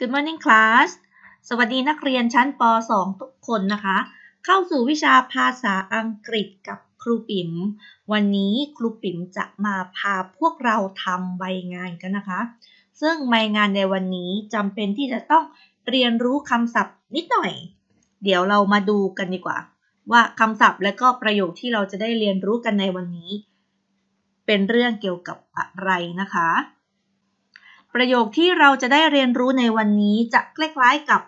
Good morning class สวัสดีนักเรียนชั้นป .2 ทุกคนนะคะ เข้าสู่วิชาภาษาอังกฤษกับครูปิ๋ม วันนี้ครูปิ๋มจะมาพาพวกเราทำใบงานกันนะคะ ซึ่งใบงานในวันนี้จำเป็นที่จะต้องเรียนรู้คำศัพท์นิดหน่อย เดี๋ยวเรามาดูกันดีกว่า ว่าคำศัพท์และก็ประโยคที่เราจะได้เรียนรู้กันในวันนี้ เป็นเรื่องเกี่ยวกับอะไรนะคะ ประโยคที่เราจะได้เรียนรู้ในวันนี้จะคล้ายๆกับ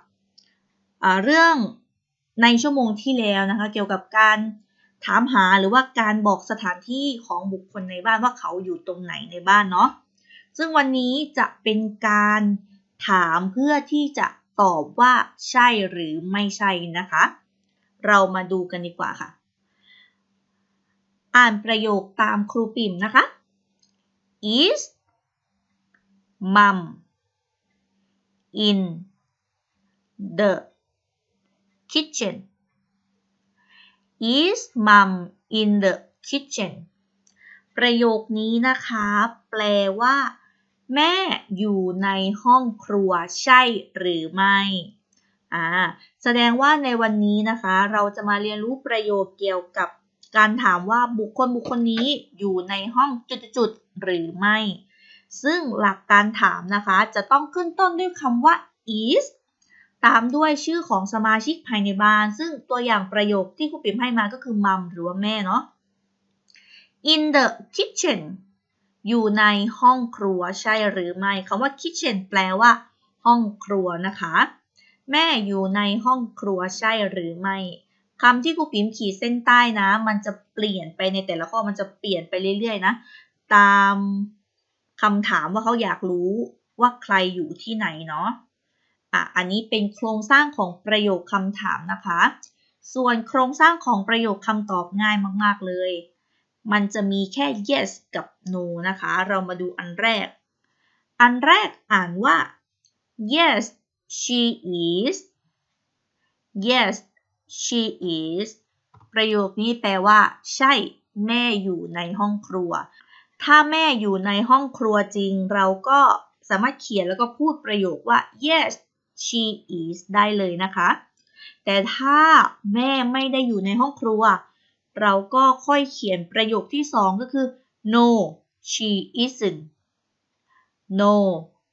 เรื่องในชั่วโมงที่แล้วนะคะ เกี่ยวกับการถามหาหรือว่าการบอกสถานที่ของบุคคลในบ้านว่าเขาอยู่ตรงไหนในบ้านเนาะซึ่งวันนี้จะเป็นการถามเพื่อที่จะตอบว่าใช่หรือไม่ใช่นะคะ เรามาดูกันดีกว่าค่ะ อ่านประโยคตามครูปิ่มนะคะ is mom in the kitchen is mom in the kitchen ประโยคนี้นะคะ แปลว่า แม่อยู่ในห้องครัวใช่หรือไม่อ่าแสดงว่าในวันนี้นะคะ เราจะมาเรียนรู้ประโยคเกี่ยวกับการถามว่าบุคคลบุคคลนี้อยู่ในห้องจุดๆหรือไม่ ซึ่งหลักการถามนะคะจะต้องขึ้นต้นด้วยคำว่า is ตามด้วยชื่อของสมาชิกภายในบ้าน ซึ่งตัวอย่างประโยคที่ครูปิ่มให้มาก็คือ mom หรือว่าแม่เนาะ in the kitchen อยู่ในห้องครัวใช่หรือไม่คำว่า kitchen แปลว่า ห้องครัวนะคะ แม่อยู่ในห้องครัวใช่หรือไม่คำที่ครูปิ๋มขีดเส้นใต้นะ มันจะเปลี่ยนไปในแต่ละข้อมันจะเปลี่ยนไปเรื่อยๆนะ ตาม คำถามว่าเขาอยากรู้ว่าใครอยู่ที่ไหนเนาะอะอันนี้เป็นโครงสร้างของประโยคคำถามนะคะ ส่วนโครงสร้างของประโยคคำตอบง่ายมาก ๆ เลย มันจะมีแค่ yes กับ no นะคะ เรามาดูอันแรก อันแรกอ่านว่า yes she is yes she is ประโยคนี้แปลว่า ใช่ แม่อยู่ในห้องครัว ถ้าแม่อยู่ในห้องครัวจริง เราก็สามารถเขียนแล้วก็พูดประโยคว่า yes she is ได้เลยนะคะ แต่ถ้าแม่ไม่ได้อยู่ในห้องครัว เราก็ค่อยเขียนประโยคที่สองก็คือ no she isn't no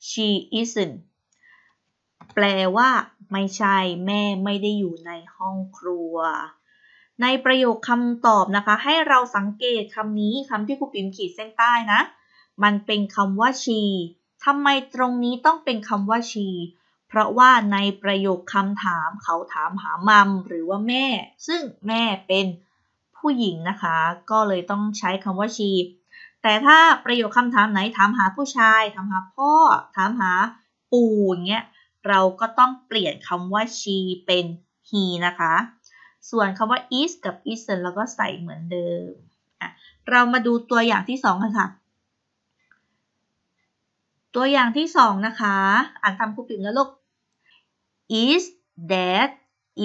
she isn't แปลว่า ไม่ใช่แม่ไม่ได้อยู่ในห้องครัว ในประโยคคำตอบนะคะ ให้เราสังเกตคำนี้คำที่ครูปิ๋มขีดเส้นใต้นะ มันเป็นคำว่า she ทำไมตรงนี้ต้องเป็นคำว่า she เพราะว่าในประโยคคำถามเขาถามหามัมหรือว่าแม่ ซึ่งแม่เป็นผู้หญิงนะคะ ก็เลยต้องใช้คำว่า she แต่ถ้าประโยคคำถามไหนถามหาผู้ชาย ถามหาพ่อ ถามหาปู่เงี้ย เราก็ต้องเปลี่ยนคำว่า she เป็น he นะคะ ส่วนคำว่า is กับ isn't เราก็ใส่เหมือนเดิมเรามาดูตัวอย่างที่2กันค่ะ ตัวอย่างที่2นะคะ อ่านตามครูปิ่มแล้วลูก is dad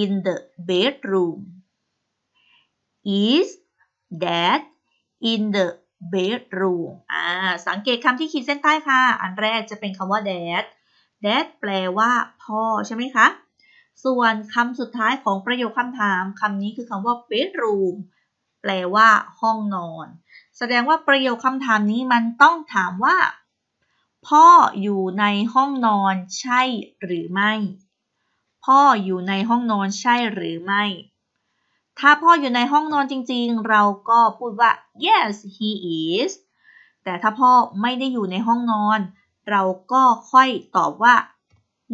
in the bedroom is dad in the bedroom อ่า สังเกตคำที่ขีดเส้นใต้ค่ะ อันแรกจะเป็นคำว่า dad dad แปลว่าพ่อใช่ไหมคะ ส่วนคำสุดท้ายของประโยคคำถามคำนี้คือคำว่า bedroom แปลว่า ห้องนอน แสดงว่าประโยคคำถามนี้มันต้องถามว่า พ่ออยู่ในห้องนอนใช่หรือไม่ พ่ออยู่ในห้องนอนใช่หรือไม่ ถ้าพ่ออยู่ในห้องนอนจริงๆ เราก็พูดว่า yes he is แต่ถ้าพ่อไม่ได้อยู่ในห้องนอน เราก็ค่อยตอบว่า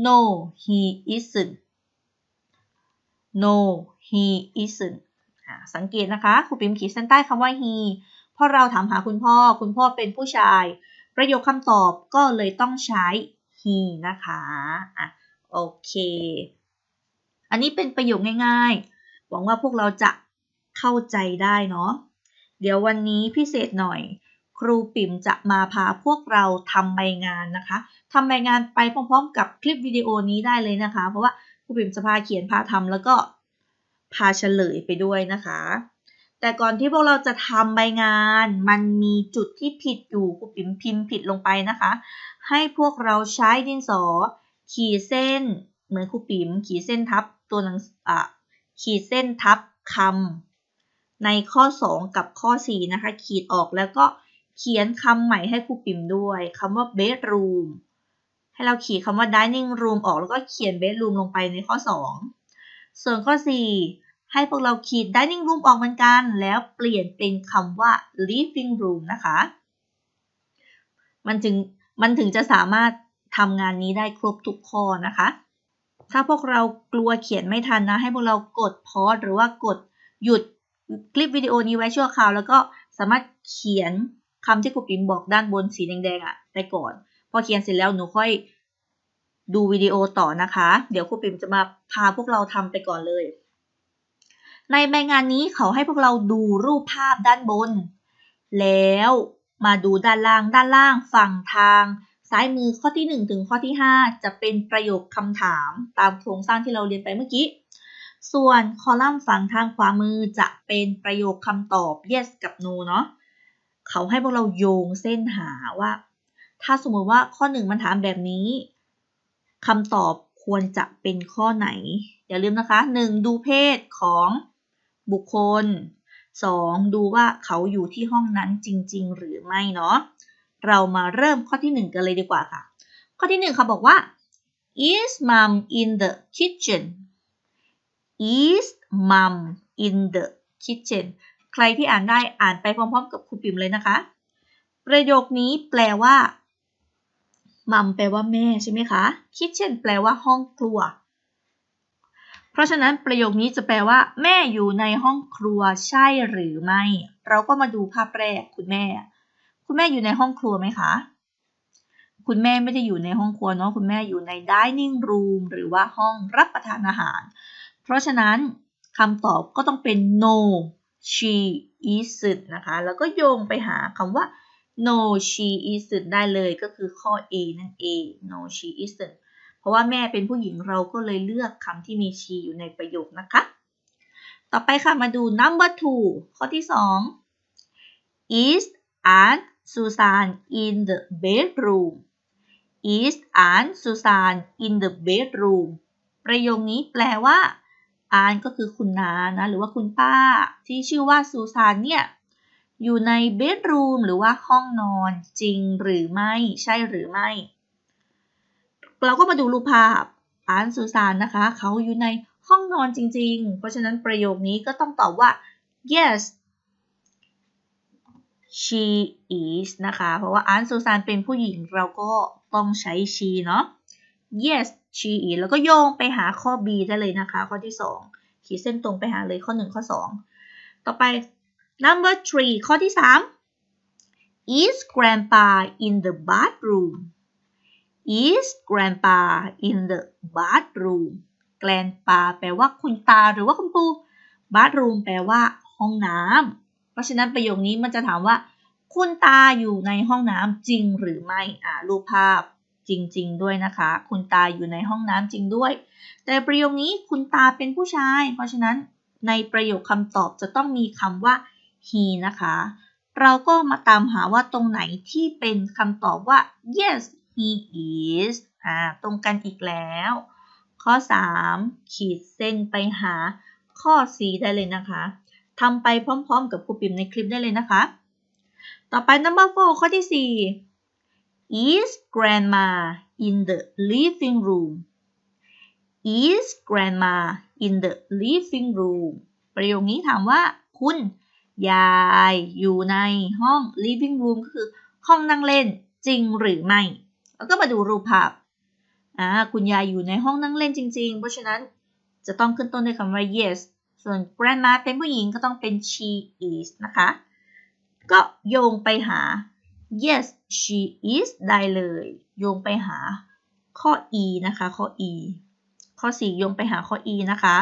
no he isn't no he isn't สังเกตนะคะครูปิมขีดเส้นใต้คำว่า he เพราะเราถามหาคุณพ่อ คุณพ่อเป็นผู้ชาย ประโยคคำตอบก็เลยต้องใช้ he นะคะอะโอเค อันนี้เป็นประโยคง่ายๆ หวังว่าพวกเราจะเข้าใจได้เนาะ เดี๋ยววันนี้พิเศษหน่อย ครูปิ่มจะมาพาพวกเราทำใบงานนะคะทำใบงานไปพร้อมๆ กับคลิปวิดีโอนี้ได้เลยนะคะ เพราะว่า ครูปิ่มจะพาเขียนพาทำแล้วก็พาเฉลยไปด้วยนะคะ แต่ก่อนที่พวกเราจะทำใบงาน มันมีจุดที่ผิดอยู่ครูปิมพิมพ์ผิดลงไปนะคะ ให้พวกเราใช้ดินสอ ขีดเส้น เหมือนครูปิ๋มขีดเส้นทับตัวหนังอะขีดเส้นทับคำในข้อ 2 กับข้อ 4 นะคะ ขีดออกแล้วก็เขียนคำใหม่ให้ครูปิมด้วยคำว่า bedroom ให้เราขีดคำว่า dining room ออกแล้วก็เขียน bedroom ลงไปในข้อ 2 ส่วนข้อ 4 ให้พวกเราขีด dining room ออกเหมือนกัน แล้วเปลี่ยนเป็นคำว่า living room นะคะ มันถึงมันถึงจะสามารถทำงานนี้ได้ครบทุกข้อนะคะ ถ้าพวกเรากลัวเขียนไม่ทันนะ ให้พวกเรากดพอสหรือว่ากดหยุดคลิปวิดีโอนี้ไว้ชั่วคราว แล้วก็สามารถเขียนคำที่ครูปิ๋มบอกด้านบนสีแดงๆอะ่ะไปก่อน พอเขียนเสร็จแล้วหนูค่อยดูวิดีโอต่อนะคะ เดี๋ยวครูปิมจะมาพาพวกเราทำไปก่อนเลย ในใบงานนี้เขาให้พวกเราดูรูปภาพด้านบน แล้วมาดูด้านล่างด้านล่างฝั่งทางซ้ายมือข้อที่ 1 ถึงข้อที่ 5 จะเป็นประโยคคำถามตามโครงสร้างที่เราเรียนไปเมื่อกี้ ส่วนคอลัมน์ฝั่งทางขวามือจะเป็นประโยคคำตอบ yes กับ no เนาะเขาให้พวกเราโยงเส้นหาว่า ถ้าสมมติว่าข้อหนึ่งมันถามแบบนี้คำตอบควรจะเป็นข้อไหน อย่าลืมนะคะ 1. ดูเพศของบุคคล 2. ดูว่าเขาอยู่ที่ห้องนั้นจริง ๆ หรือไม่เนาะเรามาเริ่มข้อที่ 1 กันเลยดีกว่าค่ะ ข้อที่1ค่ะบอกว่า is mom in the kitchen is mom in the kitchen ใครที่อ่านได้อ่านไปพร้อมๆ กับครูปิ่มเลยนะคะ ประโยคนี้แปลว่า มัมแปลว่าแม่ใช่ไหมคะ kitchen แปลว่าห้องครัว เพราะฉะนั้นประโยคนี้จะแปลว่า แม่อยู่ในห้องครัวใช่หรือไม่ เราก็มาดูภาพแรกคุณแม่ คุณแม่อยู่ในห้องครัวไหมคะ คุณแม่ไม่ได้อยู่ในห้องครัวเนาะคุณแม่อยู่ใน dining room หรือว่าห้องรับประทานอาหาร เพราะฉะนั้นคำตอบก็ต้องเป็น no she isn't นะคะ แล้วก็โยงไปหาคำว่า no she isn't ได้เลยก็คือข้อ A นั่นเอง no she isn't เพราะว่าแม่เป็นผู้หญิงเราก็เลยเลือกคำที่มี she อยู่ในประโยคนะคะ ต่อไปค่ะมาดู number two ข้อที่ 2 is Aunt Susan in the bedroom is Aunt Susan in the bedroom ประโยคนี้แปลว่าอานก็คือคุณนานะ หรือว่าคุณป้า ที่ชื่อว่าซูซานเนี่ย อยู่ในเบดรูมหรือว่าห้องนอนจริงหรือไม่ ใช่หรือไม่ เราก็มาดูรูปภาพอานซูซานนะคะ เขาอยู่ในห้องนอนจริง ๆ เพราะฉะนั้นประโยคนี้ก็ต้องตอบว่า yes she is นะคะ เพราะว่าอานซูซานเป็นผู้หญิงเราก็ต้องใช้ she เนาะ yes she is แล้วก็โยงไปหาข้อ B ได้เลยนะคะ ข้อที่ 2 ขีดเส้นตรงไปหาเลยข้อ 1 ข้อ 2 ต่อไป number three ข้อที่3 is grandpa in the bathroom is grandpa in the bathroom grandpa แปลว่าคุณตาหรือว่าคุณปู่ bathroom แปลว่าห้องน้ำเพราะฉะนั้นประโยคนี้มันจะถามว่า คุณตาอยู่ในห้องน้ำจริงหรือไม่อ่ารูปภาพจริง ๆ ด้วยนะคะ คุณตาอยู่ในห้องน้ำจริงด้วย แต่ประโยคนี้คุณตาเป็นผู้ชาย เพราะฉะนั้นในประโยคคำตอบจะต้องมีคำว่า he นะคะ เราก็มาตามหาว่าตรงไหนที่เป็นคำตอบว่า yes he is อ่าตรงกันอีกแล้ว ข้อ 3 ขีดเส้นไปหาข้อ C ได้เลยนะคะทำไปพร้อมๆ กับครูปิ่มในคลิปได้เลยนะคะ ต่อไป number 4ข้อที่ 4 Is grandma in the living room? Is grandma in the living room? ประโยคนี้ถามว่าคุณ ยายอยู่ในห้อง living room ก็คือห้องนั่งเล่นจริงหรือไม่ แล้วก็มาดูรูปภาพอ่าคุณยายอยู่ในห้องนั่งเล่นจริง ๆ เพราะฉะนั้นจะต้องขึ้นต้นด้วยคำว่า yes ส่วน grandma เป็นผู้หญิงก็ต้องเป็น she is นะคะ ก็โยงไปหา yes she is ได้เลย โยงไปหาข้อ e นะคะ ข้อ e ข้อ 4 โยงไปหาข้อ e นะคะ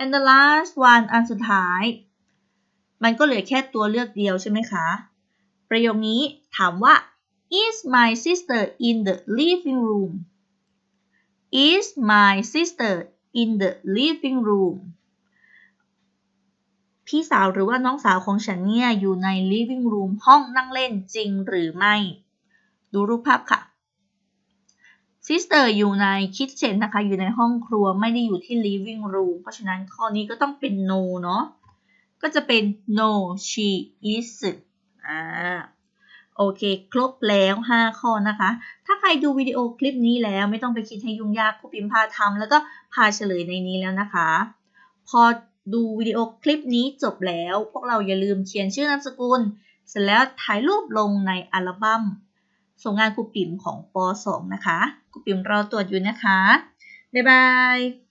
and the last one อันสุดท้าย มันก็เหลือแค่ตัวเลือกเดียวใช่ไหมคะ ประโยคนี้ถามว่า is my sister in the living room is my sister in the living room พี่สาวหรือว่าน้องสาวของฉันเนี่ยอยู่ใน living room ห้องนั่งเล่นจริงหรือไม่ ดูรูปภาพค่ะ sister อยู่ใน kitchen นะคะ อยู่ในห้องครัวไม่ได้อยู่ที่ living room เพราะฉะนั้นข้อนี้ก็ต้องเป็น no เนาะ ก็จะเป็น no she isn't อ่าโอเค ครบแล้ว 5 ข้อนะคะ ถ้าใครดูวิดีโอคลิปนี้แล้วไม่ต้องไปคิดให้ยุ่งยากครูปิมพาทำแล้วก็พาเฉลยในนี้แล้วนะคะ พอดูวิดีโอคลิปนี้จบแล้ว พวกเราอย่าลืมเขียนชื่อนามสกุล เสร็จแล้วถ่ายรูปลงในอัลบั้มส่งงานครูปิ่มของป .2 นะคะครูปิ่มรอตรวจอยู่นะคะ บ๊ายบาย